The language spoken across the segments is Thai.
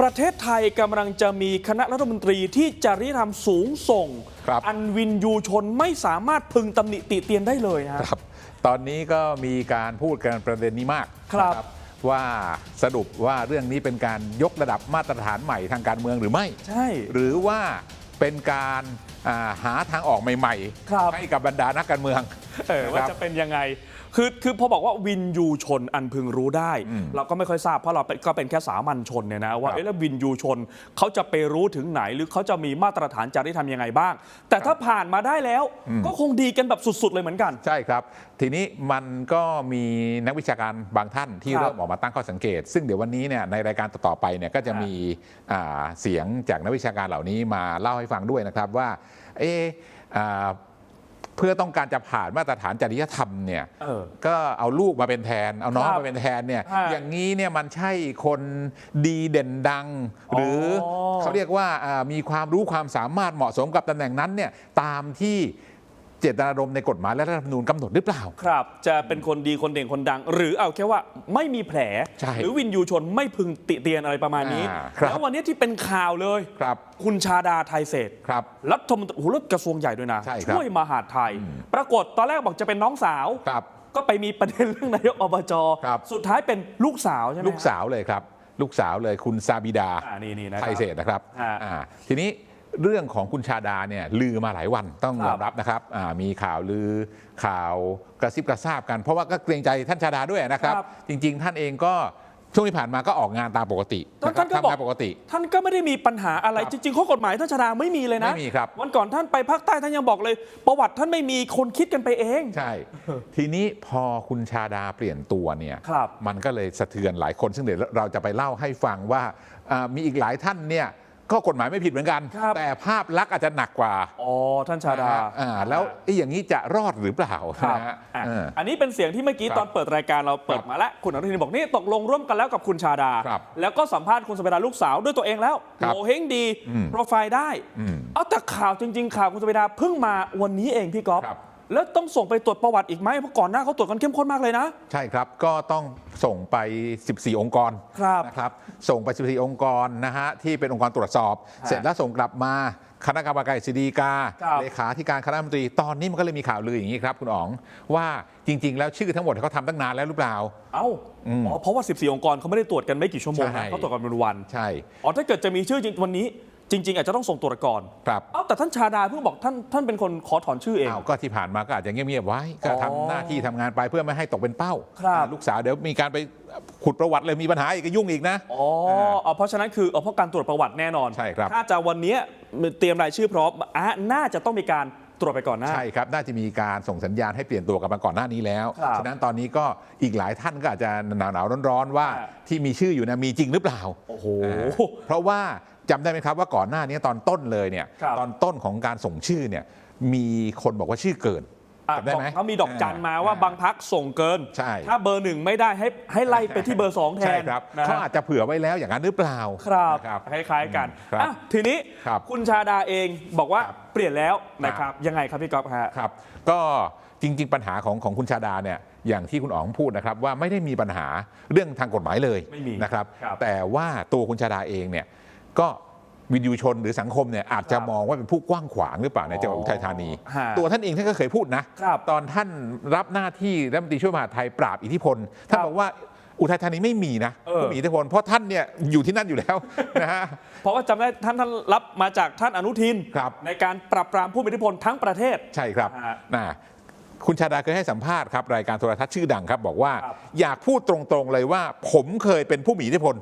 ประเทศไทยกำลังจะมีคณะรัฐมนตรีที่จริยธรรมสูงส่ง ครับ อันวินยูชนไม่สามารถพึงตำหนิติเตียนได้เลยนะฮะครับ ตอนนี้ก็มีการพูดกันประเด็นนี้มากครับนะว่าสรุปว่าเรื่องนี้เป็นการยกระดับมาตรฐานใหม่ทางการเมืองหรือไม่ ใช่ หรือว่าเป็นการอ่าหาทางออกใหม่ครับให้กับบรรดานักการเมือง เออว่าครับจะเป็นยังไง คือคือพอบอกว่าวินยูชนอันพึงรู้ได้อืมเราก็ไม่ค่อยทราบเพราะเราเป็นก็เป็นแค่สามัญชนเนี่ยนะว่าครับเอ๊ะแล้ววินยูชนเขาจะไปรู้ถึงไหน หรือเขาจะมีมาตรฐานจริยธรรมยังไงบ้าง แต่ถ้าผ่านมาได้แล้ว ก็คงดีกันแบบสุด ๆ เลยเหมือนกัน ใช่ครับ ทีนี้มันก็มีนักวิชาการบางท่านที่ครับเริ่มออกมาตั้งข้อสังเกต ซึ่งเดี๋ยววันนี้เนี่ยในรายการต่อๆไปเนี่ยก็จะครับมีอ่าเสียงจากนักวิชาการเหล่านี้มาเล่าให้ฟังด้วยนะครับว่าเอะอ่า เพื่อต้องการจะผ่านมาตรฐานจริยธรรมเนี่ยเออก็เอาลูกมาเป็นแทน เอาน้องครับมาเป็นแทนเนี่ยฮะอย่างนี้เนี่ยมันใช่คนดีเด่นดัง หรือออเขาเรียกว่าอ่ามีความรู้ความสามารถเหมาะสมกับตำแหน่งนั้นเนี่ยตามที่ เจตนารมณ์ในกฎหมายและรัฐธรรมนูญกำหนดหรือเปล่า ครับ จะเป็นคนดีคนเด่นคนดัง หรือเอาแค่ว่าไม่มีแผล ใช่หรือวินยูชนไม่พึงติเตียนอะไรประมาณนี้ อ่าครับ แล้ววันนี้ที่เป็นข่าวเลย ครับคุณชาดาไทยเศรษฐ์ครับ รัฐมนตรีโอ้โหแล้วกระทรวงใหญ่ด้วยนะ ใช่ครับช่วยมหาดไทย ปรากฏตอนแรกบอกจะเป็นน้องสาว ครับก็ไปมีประเด็นเรื่องนายกอบจ ครับ สุดท้ายเป็นลูกสาวใช่ไหมลูกสาวเลยครับ ลูกสาวเลยคุณซาบิดา อ่านี่นี่นะคไทรับ ยเศรษฐ์นะครับฮะ อ่าทีนี้ เรื่องของคุณชาดาเนี่ยลือมาหลายวันต้องคยรัอบมรับนะครับอ่ามีข่าวลือข่าวกระซิบกระซาบกัน เพราะว่าก็เกรงใจท่านชาดาด้วยนะครับครับจริง ๆ ท่านเองก็ช่วงที่ผ่านมาก็ออกงานตามปกติท่านนะครับท่านก็บอกทำงานปกติ ท่านก็ไม่ได้มีปัญหาอะไรครับจริงๆข้อกฎหมายท่านชาดาไม่มีเลยนะไม่มีครับวันก่อนท่านไปภาคใต้ท่านยังบอกเลย ประวัติท่านไม่มีคนคิดกันไปเองใช่ ทีนี้พอคุณชาดาเปลี่ยนตัวเนี่ยครับมันก็เลยสะเทือนหลายคนซึ่งเดี๋ยวเราจะไปเล่าให้ฟังว่าอ่ามีอีกหลายท่านเนี่ย ก็กฎหมายไม่ผิดเหมือนกัน ครับ แต่ภาพลักษณ์อาจจะหนักกว่าอ๋อท่านชาดา อ่าแล้วไอ้อย่างนี้จะรอดหรือเปล่าครับนะฮะอะเออ อันนี้เป็นเสียงที่เมื่อกี้ครับตอนเปิดรายการเราเปิดครับมาแล้ว คุณอนุทินบอกนี่ตกลงร่วมกันแล้วกับคุณชาดา ครับแล้วก็สัมภาษณ์คุณสเปดาลูกสาวด้วยตัวเองแล้วครับโงเฮงดีอืมโปรไฟล์ได้อืมเอาแต่ข่าวจริง ๆ ข่าวคุณสเปดาเพิ่งมาวันนี้เองพี่ก๊อฟครับ แล้วต้องส่งไปตรวจประวัติอีกไหมเพราะก่อนหน้าเขาตรวจกันเข้มข้นมากเลยนะ ใช่ครับ ก็ต้อง ส่งไป 14 องค์กรครับนะครับ ส่งไป 14 องค์กรนะฮะที่เป็นองค์กรตรวจสอบฮะเสร็จแล้วส่งกลับมาคณะกรรมการกฤษฎีกาครับเลขาธิการคณะรัฐมนตรี ตอนนี้มันก็เลยมีข่าวลืออย่างนี้ครับ คุณอ๋อง ว่าจริง ๆ แล้วชื่อทั้งหมดเขาทำตั้งนานแล้วหรือเปล่า เอ้าอืมอ๋อเพราะว่า 14 องค์กรเขาไม่ได้ตรวจกันไม่กี่ชั่วโมงใช่นะเขาตรวจกันเป็นวัน ใช่ อ๋อถ้าเกิดจะมีชื่อจริงวันนี้ จริง ๆ อาจจะต้องส่งตรวจก่อนครับเอ้าแต่ท่านชาดาเพิ่งบอกท่านท่านเป็นคนขอถอนชื่อเอง อ้าวก็ที่ผ่านมาก็อาจจะเงียบๆไว้ ก็อ๋อทำหน้าที่ทำงานไปเพื่อไม่ให้ตกเป็นเป้าครับอ่าลูกสาวเดี๋ยวมีการไปขุดประวัติเลยมีปัญหาอีกก็ยุ่งอีกนะ อ๋อเอาเพราะฉะนั้นคือเอาเพราะการตรวจประวัติแน่นอนใช่ครับ ถ้าจะวันเนี้ยเตรียมรายชื่อพร้อมอะน่าจะต้องมีการตรวจไปก่อนหน้า ใช่ครับ น่าจะมีการส่งสัญญาณให้เปลี่ยนตัวกันมาก่อนหน้านี้แล้ว ครับฉะนั้นตอนนี้ก็อีกหลายท่านก็อาจจะหนาวหนาวๆร้อนๆว่า อ่า ที่มีชื่ออยู่เนะมีจริงหรือเปล่า โอ้โหอ่าเพราะว่า จำได้ไหมครับว่าก่อนหน้านี้ตอนต้นเลยเนี่ยครับ ตอนต้นของการส่งชื่อเนี่ยมีคนบอกว่าชื่อเกินอะจำได้ไหมเขามีดอกจันมาว่าอ่าบางพักส่งเกิน ใช่ ถ้าเบอร์หนึ่งไม่ได้ให้ให้ไล่ไปที่เบอร์สองแทใช่นครับนะเขาอาจจะเผื่อไว้แล้วอย่างนั้นหรือเปล่าครับนะครับ คล้าย ๆ กันครับอะทีนี้ครับคุณชาดาเองบอกว่าครับเปลี่ยนแล้วนะคครัรับ บ ยังไงครับพี่ก๊อฟฮะ ครับก็จริง ๆ ปัญหาของของคุณชาดาเนี่ยอย่างที่คุณอ๋องพูดนะครับว่าไม่ได้มีปัญหาเรื่องทางกฎหมายเลยไม่มีนะครับ ครับแต่ว่าตัวคุณชาดาเองเนี่ย ก็วินยูชนหรือสังคมเนี่ยอาจจะครับมองว่าเป็นผู้กว้างขวางหรือเปล่าในจังหวัดอ๋ออุทัยธานี ฮะตัวท่านเองท่านก็เคยพูดนะ ครับตอนท่านรับหน้าที่รัฐมนตรีช่วยมหาดไทยปราบอิทธิพลท่านครับบอกว่าอุทัยธานีไม่มีนะเออ ผู้มีอิทธิพลเพราะท่านเนี่ยอยู่ที่นั่นอยู่แล้ว นะฮะ เพราะว่าจำได้ท่านท่านรับมาจากท่านอนุทิน ครับ ในการปราบปรามผู้มีอิทธิพลทั้งประเทศ ใช่ครับฮะนะคุณชาดาเคยให้สัมภาษณ์ครับรายการโทรทัศน์ชื่อดังครับ บอกว่า ครับอยากพูดตรงๆเลยว่า ผมเคยเป็นผู้มีอิทธิพล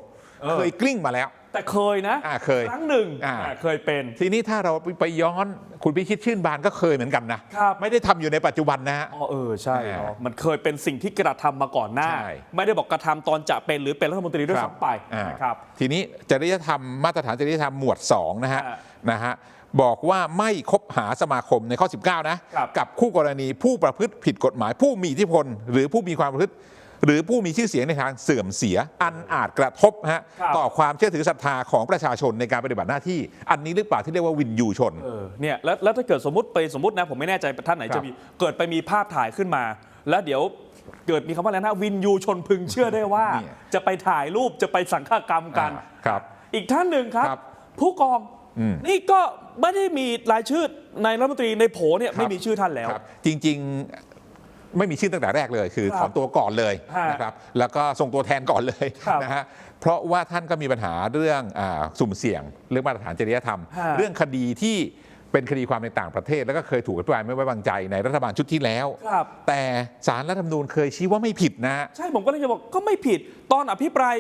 เออ เคยกลิ้งมาแล้ว แต่เคยนะอ่าเคยครั้งหนึ่งอ่า อ่าเคยเป็น ทีนี้ถ้าเราไปย้อนคุณพิชิตชื่นบานก็เคยเหมือนกันนะครับ ไม่ได้ทำอยู่ในปัจจุบันนะฮะ อ๋อเออใช่อ่าเนาะมันเคยเป็นสิ่งที่กระทำมาก่อนหน้า ใช่ไม่ได้บอกกระทำตอนจะเป็นหรือเป็นรัฐมนตรีด้วยซ้ำไปอ่านะครับ ทีนี้จริยธรรมมาตรฐานจริยธรรมหมวด2นะฮะอ่านะฮะบอกว่าไม่คบหาสมาคมในข้อ 19 นะครับ กับคู่กรณีผู้ประพฤติผิดกฎหมาย ผู้มีอิทธิพล หรือผู้มีความประพฤติ หรือผู้มีชื่อเสียงในทางเสื่อมเสียอันอาจกระทบฮะครับต่อความเชื่อถือศรัทธาของประชาชนในการปฏิบัติหน้าที่ อันนี้หรือเปล่าที่เรียกว่าวินยูชนเออเนี่ยแล้วแล้วถ้าเกิดสมมติไปสมมตินะผมไม่แน่ใจท่านไหนครับจะมีเกิดไปมีภาพถ่ายขึ้นมา แล้วเดี๋ยวเกิดมีคำว่าอะไรนะวินยูชนพึงเชื่อได้ว่าเนี่ยจะไปถ่ายรูปจะไปสังฆกรรมกันอ่าครับ อีกท่านหนึ่งครับครับผู้กองอืมนี่ก็ไม่ได้มีรายชื่อในรัฐมนตรีในโผเนี่ยครับไม่มีชื่อท่านแล้วครับจริงๆ ไม่มีชื่อตั้งแต่แรกเลย คือครับถอนตัวก่อนเลยฮะนะครับแล้วก็ส่งตัวแทนก่อนเลยครับนะฮะเพราะว่าท่านก็มีปัญหาเรื่องอาสุ่มเสี่ยง เรื่องมาตรฐานจริยธรรมฮะเรื่องคดีที่เป็นคดีความในต่างประเทศ แล้วก็เคยถูกอภิปรายไม่ไว้วางใจในรัฐบาลชุดที่แล้วครับแต่สารรัฐธรรมนูญเคยชี้ว่าไม่ผิดนะฮะใช่ผมก็เลยจะบอกก็ไม่ผิด ตอนอภิปราย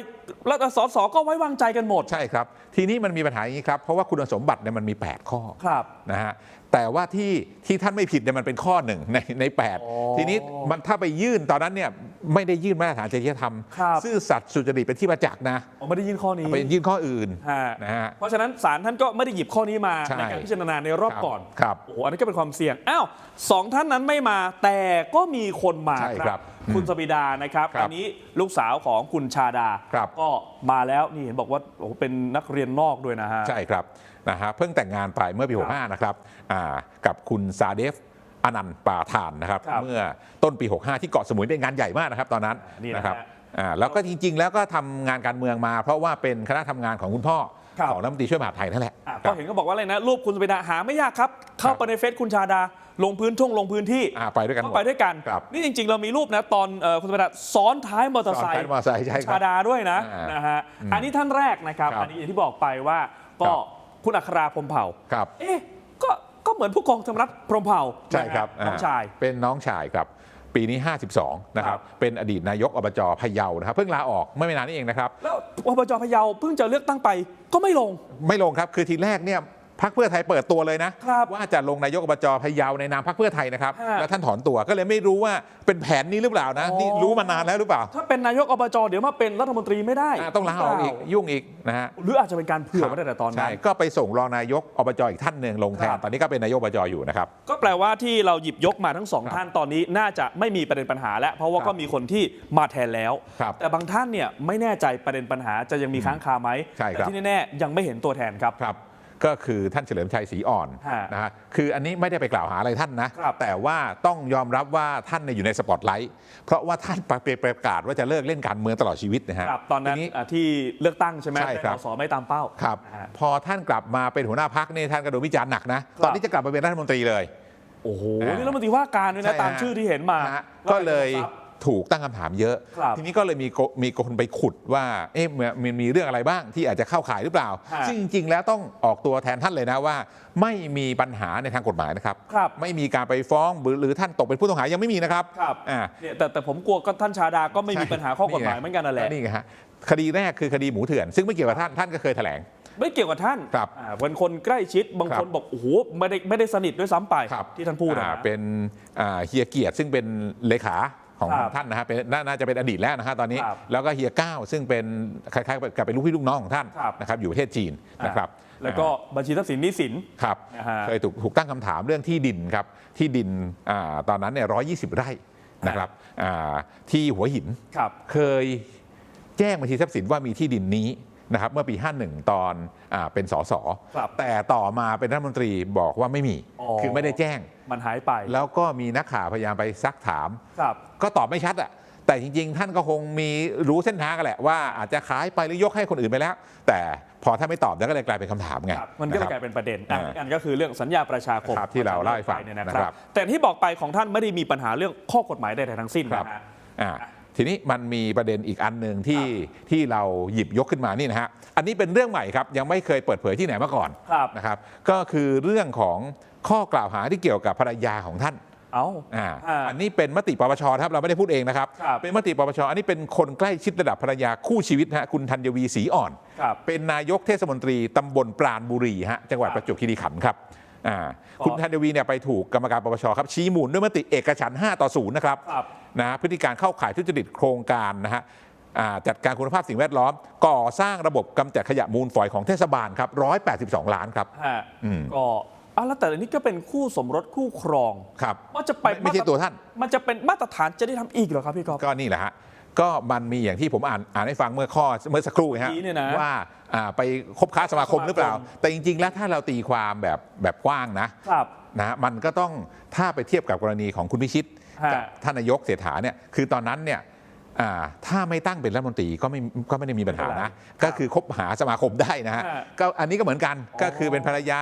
รัฐสสก็ไว้วางใจกันหมด ใช่ครับ ทีนี้มันมีปัญหาอย่างนี้ครับ เพราะว่าคุณสมบัติเนี่ยมันมี 8 ข้อครับนะฮะ แต่ว่าที่ที่ท่านไม่ผิดเนี่ยมันเป็นข้อหนึ่งในในแปดอ๋อทีนี้มันถ้าไปยื่นตอนนั้นเนี่ยไม่ได้ยื่นมาตรฐานจริยธรรม ครับซื่อสัตย์สุจริตเป็นที่ประจักษ์นะผมไม่ได้ยินข้อนี้ไปยื่นข้ออื่นฮะนะฮะ เพราะฉะนั้นศาลท่านก็ไม่ได้หยิบข้อนี้มาใช่ในการพิจารณาในรอบครับก่อนครับ โอ้โหอันนี้ก็เป็นความเสี่ยงอ้าวสองท่านนั้นไม่มาแต่ก็มีคนมาใช่ครับคุณสบิดานะครับครับอันนี้ลูกสาวของคุณชาดา ครับ ก็มาแล้วนี่เห็นบอกว่าโอ้โหเป็นนักเรียนนอกด้วยนะฮะ ใช่ครับ นะฮะเพิ่งแต่งงานไปเมื่อปีครับ65 นะครับอ่ากับคุณซาเดฟอนันต์ปาทานนะครับครับ เมื่อต้นปี 65 ที่เกาะสมุยได้งานใหญ่มากนะครับ ตอนนั้นนี่นะฮะครับอ่าแล้วก็จริง ๆ แล้วก็ทำงานการเมืองมา เพราะว่าเป็นคณะทำงานของคุณพ่อครับของรัฐมนตรีช่วยมหาดไทยนั่นแหละอะคก็รับเห็นก็บอกว่าอะไรนะรูปคุณสบิดาหาไม่ยากครับ เข้าไปในเฟซคุณชาดา ลงพื้นท่งลงพื้นที่อ่าไปด้วยกันหก็มดไปด้วยกันครับนี่จริง ๆ เรามีรูปนะตอนเอ่อคุณสบิดาซ้อนท้ายมอเตอร์ไซซ้อนท้ายค์มอเตอร์ไซค์ใช่ครับชาดาด้วยนะอ่านนะฮะอืมอันนี้ท่านแรกนะครับครับ อันนี้อย่างที่บอกไปว่าก็ ครับคุณอัคราพรหมเผ่าครับ เอ๊ะก็ก็เหมือนผู้กองธรรมรัฐพรหมเผ่าใช่ครับนะฮะน้องชายาเป็นน้องชายครับปีนี้ 52 นะคครัรับบเป็นอดีตนายกอบจพะเยานะครับเพิ่งลาออกเมื่อไม่นานนี้เองนะครับ แล้วอบจพะเยาเพิ่งจะเลือกตั้งไปก็ไม่ลง ไม่ลงครับ คือทีแรกเนี่ย พักเพื่อไทยเปิดตัวเลยนะ ครับว่าจะลงนายกอบจพะเยาในนามพักเพื่อไทยนะครับ ฮะ แล้วท่านถอนตัวก็เลยไม่รู้ว่าเป็นแผนนี้หรือเปล่านะอ๋อนี่รู้มานานแล้วหรือเปล่าถ้าเป็นนายกอบจเดี๋ยวมาเป็นรัฐมนตรีไม่ได้อ่าต้องลาออกอีกยุ่งอีกนะฮะ หรืออาจจะเป็นการเผื่อมาตั้งแต่ตอนนั้ใช่นก็ไปส่งรองนายกอบจอีกท่านหนึ่งลงแทครันบตอนนี้ก็เป็นนายกอบจอยู่นะครับ ก็แปลว่าที่เราหยิบยกมาทั้งสองครับท่านตอนนี้น่าจะไม่มีประเด็นปัญหาแล้ว เพราะว่าครับก็มีคนที่มาแทนแล้ว ครับแต่บางท่านเนี่ยไม่แน่ใจประเด็นปัญหาจะยังมีค้างคาไหมใช่ครับ แต่ที่แน่ๆยังไม่เห็นตัวแทนครับ ครับ ก็คือท่านเฉลิมชัยศรีอ่อนฮะนะฮะคืออันนี้ไม่ได้ไปกล่าวหาอะไรท่านนะครับแต่ว่าต้องยอมรับว่าท่านเนี่ยอยู่ในสปอตไลท์เพราะว่าท่านประประกาศว่าจะเลิกเล่นการเมืองตลอดชีวิตนะฮะครับตอนนั้นทีอะที่เลือกตั้งใช่ไหมใช่ครับแต่สไม่ตามเป้าครับนะฮะพอท่านกลับมาเป็นหัวหน้าพักนี่ท่านก็โดนวิจารณ์หนักนะตอนนี้จะกลับมาเป็นรัฐมนตรีเลยโอ้โหอ่านี่รัฐมนตรีว่าการด้วยนะใช่ฮะตามชื่อที่เห็นมานะฮะว่าก็เลย ป็นกระทรวงทรัพย์ถูกตั้งคำถามเยอะ ครับทีนี้ก็เลยมีโกมีคนไปขุดว่าเอ๊ะมันมีเรื่องอะไรบ้างที่อาจจะเข้าข่ายหรือเปล่า ฮะ ซึ่งจริงๆแล้วต้องออกตัวแทนท่านเลยนะว่า ไม่มีปัญหาในทางกฎหมายนะครับ ครับ ไม่มีการไปฟ้องหรือหรือท่านตกเป็นผู้ต้องหายังไม่มีนะครับครับอ่า เนี่ยแต่แต่ผมกลัวก็ท่านชาดาก็ไม่มีปัญหาข้อกฎหมายเหมือนกันนั่นแหละ นี่ไงฮะคดีแรกคือคดีหมูเถื่อน ซึ่งไม่เกี่ยวกับท่าน ท่านก็เคยแถลง ไม่เกี่ยวกับท่านครับอ่าเป็นคนใกล้ชิด บางครับคนบอก โอ้โห ไม่ได้ไม่ได้สนิทด้วยซ้ำไป ครับ ที่ท่านพูดนะอ่าฮะ เป็นอ่าเฮียเกียรติซึ่งเป็นเลขา ของครับท่านนะฮะเป็นน่าน่าจะเป็นอดีตแล้วนะฮะตอนนี้ ครับแล้วก็เฮียก้าวซึ่งเป็นคล้ายๆกับเป็นลูกพี่ลูกน้องของท่านครับ นะครับอยู่ประเทศจีนนะครับแล้วก็บัญชีทรัพย์สินหนี้สิน ครับนะฮะเคยถูกถูกตั้งคำถามเรื่องที่ดินครับที่ดินอ่าตอนนั้นเนี่ยร้อยี่สิบไร่นะครับอ่าที่หัวหิน ครับ เคยแจ้งบัญชีทรัพย์สินว่ามีที่ดินนี้ นะครับเมื่อปี 51 ตอนอาเป็นสสครับแต่ต่อมาเป็นรัฐมนตรีบอกว่าไม่มี อ๋อ คือไม่ได้แจ้ง มันหายไป แล้วก็มีนักข่าวพยายามไปซักถาม ครับ ก็ตอบไม่ชัดอะแต่จริง ๆ ท่านก็คงมีรู้เส้นทางกันแหละว่าอาจจะขายไปหรือยกให้คนอื่นไปแล้ว แต่พอท่านไม่ตอบแล้วก็เลยกลายเป็นคำถามไงครับมันก็เลยะกคลารับยเป็นประเด็นอะอ่าอีกอันก็คือเรื่องสัญญาประชาคมครับที่เราเล่าให้ฟังเนี่ยนะคนะครัรับบ แต่ที่บอกไปของท่านไม่ได้มีปัญหาเรื่องข้อกฎหมายใดๆทั้งสิ้นครับนะฮะ อ่า ทีนี้มันมีประเด็นอีกอันหนึ่งที่ที่เราหยิบยกขึ้นมานี่นะฮะอันนี้เป็นเรื่องใหม่ครับยังไม่เคยเปิดเผยที่ไหนมาก่อนครับนะครับ ก็คือเรื่องของข้อกล่าวหาที่เกี่ยวกับภรรยาของท่านเอ้าอ่าอ่าอันนี้เป็นมติปปชครับเราไม่ได้พูดเองนะครับครับ เป็นมติปปชอันนี้เป็นคนใกล้ชิดระดับภรรยาคู่ชีวิตฮะคุณธัญวีศรีอ่อนครับเป็นนายกเทศมนตรีตำบลปราณบุรีฮะจังหวัดครับประจวบคีรีขันธ์ครับอ่าอ๋อคุณธัญวีเนี่ยไปถูกกรรมการปปชครับชี้มูลด้วยมติเอกฉันท์5ต่อ0นะครับครับ นะฮะพฤติการเข้าข่ายทุจริตโครงการนะฮะอ่าจัดการคุณภาพสิ่งแวดล้อม ก่อสร้างระบบกำจัดขยะมูลฝอยของเทศบาลครับ182 ล้านครับฮะอืมก็อะแล้วแต่อันนี้ก็เป็นคู่สมรสคู่ครองครับมันจะไปไม่ไม่ใช่ตัวท่าน มันจะเป็นมาตรฐานจะได้ทำอีกเหรอครับพี่กอฟก็นี่แหละฮะก็มันมีอย่างที่ผมอ่านอ่านให้ฟังเมื่อข้อเมื่อสักครู่ฮะเมื่อกี้เนี่ยนะว่าอ่าไปคบค้าสมาคมหรือเปล่าสมาคมแต่จริง ๆ แล้วถ้าเราตีความแบบแบบกว้างนะครับนะมันก็ต้องถ้าไปเทียบกับกรณีของคุณพิชิตฮะ กับท่านนายกเศรษฐาเนี่ยคือตอนนั้นเนี่ยอ่าถ้าไม่ตั้งเป็นรัฐมนตรีก็ไม่ก็ไม่ได้มีปัญหาไม่เป็นไรนะ ก็คือคบหาสมาคมได้นะฮะฮะก็อันนี้ก็เหมือนกันอ๋อก็คือเป็นภรรยา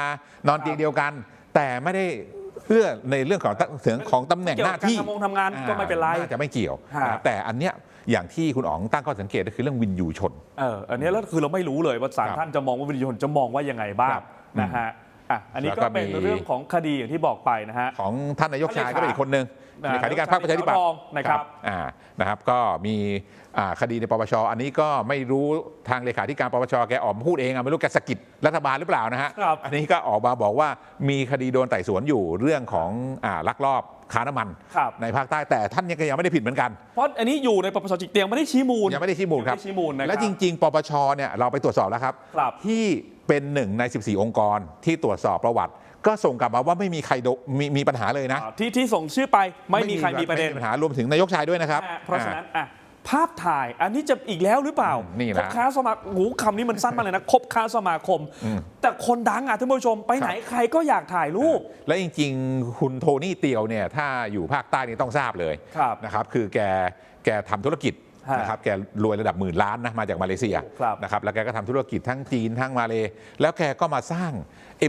นอนเตียงเดียวกัน แต่ไม่ได้เพื่อในเรื่องของตเรื่องของตำแหน่งหน้าที่เกี่ยวกับการทำงทำงานก็ไม่เป็นไรน่าจะไม่เกี่ยวฮะนะครับแต่อันเนี้ยอย่างที่คุณอ๋องตั้งข้อสังเกตก็คือเรื่องวินยูชนเอออันนี้แล้วคือเราไม่รู้เลยว่าศาลครับท่านจะมองว่าวิญญาณจะมองว่ายังไงบ้าคงรับนะฮะ อะอันนี้แล้วก็ก็เป็นมีเรื่องของคดีอย่างที่บอกไปนะฮะของท่านนายกชายก็เป็นอีกคนหนึ่งอ่าเลขาธิการพรรคประชาธิปัตรย์องนะครับอ่านะครับ ก็มีอ่าคดีในปปชอันนี้ก็ไม่รู้ทางเลขาธิการปปชแกออกมาพูดเองอะไม่รู้แกสะกิดรัฐบาลหรือเปล่านะฮะครับอันนี้ก็ออกมาบอกว่ามีคดีโดนไต่สวนอยู่เรื่องของอ่าลักลอบค้าน้ำมันครับในภาคใต้แต่ท่านยังก็ยังไม่ได้ผิดเหมือนกัน เพราะอันนี้อยู่ในปปชจริงเตียงไม่ได้ชี้มูลยังไม่ได้ชี้มูลครับยังไม่ได้ชี้มูลนะครับและจริง ๆ ปปชเนี่ยเราไปตรวจสอบแล้วครับครับที่ เป็นหนึ่งใน 14 องค์กรที่ตรวจสอบประวัติ ก็ส่งกลับมาว่าไม่มีใครโดมีมีปัญหาเลยนะ อ่าที่ที่ส่งชื่อไปไม่มีใครมีประเด็นไปัญหารวมถึงนายกชายด้วยนะครับ อะเพราะฉะนั้นอะภาพถ่ายอันนี้จะอีกแล้วหรือเปล่าอืมนี่นะคบค้าสมาโอ้โหคำนี้มันสั้นมากเลยนะ คบค้าสมาคม อืม แต่คนดังอะท่านผู้ชมไปไหนครับใครก็อยากถ่ายรูป และจริงๆ คุณโทนี่เตียวเนี่ยถ้าอยู่ภาคใต้นี่ต้องทราบเลยครับ นะครับ คือแกแกทำธุรกิจฮะ นะครับแกรวยระดับหมื่นล้านนะมาจากมาเลเซียครับนะครับแล้วแกก็ทำธุรกิจทั้งจีนทั้งมาเลแล้วแกก็มาสร้าง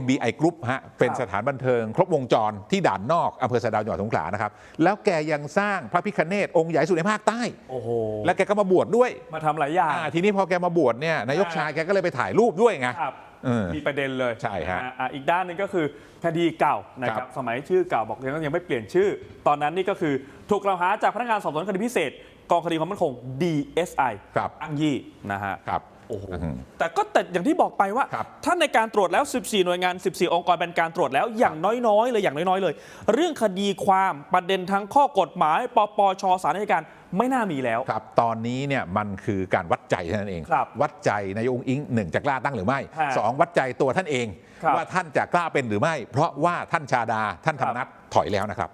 MBI Group ฮะเป็นครับสถานบันเทิง ครบวงจรที่ด่านนอกอำเภอสะดาวจังหวัดสงขลานะครับแล้วแกยังสร้างพระพิคเนตองค์ใหญ่สุดในภาคใต้โอ้โหแล้วแกก็มาบวชด้วยมาทำหลายอย่างอ่าทีนี้พอแกมาบวชเนี่ยนายกอ่าชายแกก็เลยไปถ่ายรูปด้วยไงครับเออมีประเด็นเลยใช่ฮะอ่อ่อีกด้านหนึงก็คือคดีเก่านะคครัรับบสมัยชื่อเก่าบอกยังยังไม่เปลี่ยนชื่อ ตอนนั้นนี่ก็คือถูกกล่าวหาจากพนักงานสอบสวนคดีพิเศษ กองคดีความมั่นคง DSI ครับอ้างยี่นะฮะครับโอ้โหอื้อหือแต่ก็แต่อย่างที่บอกไปว่าครับถ้าในการตรวจแล้ว 14 หน่วยงาน 14 องค์กรเป็นการตรวจแล้วอย่างน้อยๆ เลยอย่างน้อยๆ เลย เรื่องคดีความประเด็นทั้งข้อกฎหมาย ปปชสารนิการไม่น่ามีแล้วครับ ตอนนี้เนี่ยมันคือการวัดใจเท่านั้นเองครับวัดใจนายกองค์อิงหนึ่งจะกล้าตั้งหรือไม่ฮะสองวัดใจตัวท่านเองครับว่าท่านจะกล้าเป็นหรือไม่ เพราะว่าท่านชาดาท่านธรรมนัฐถอยแล้วนะครับ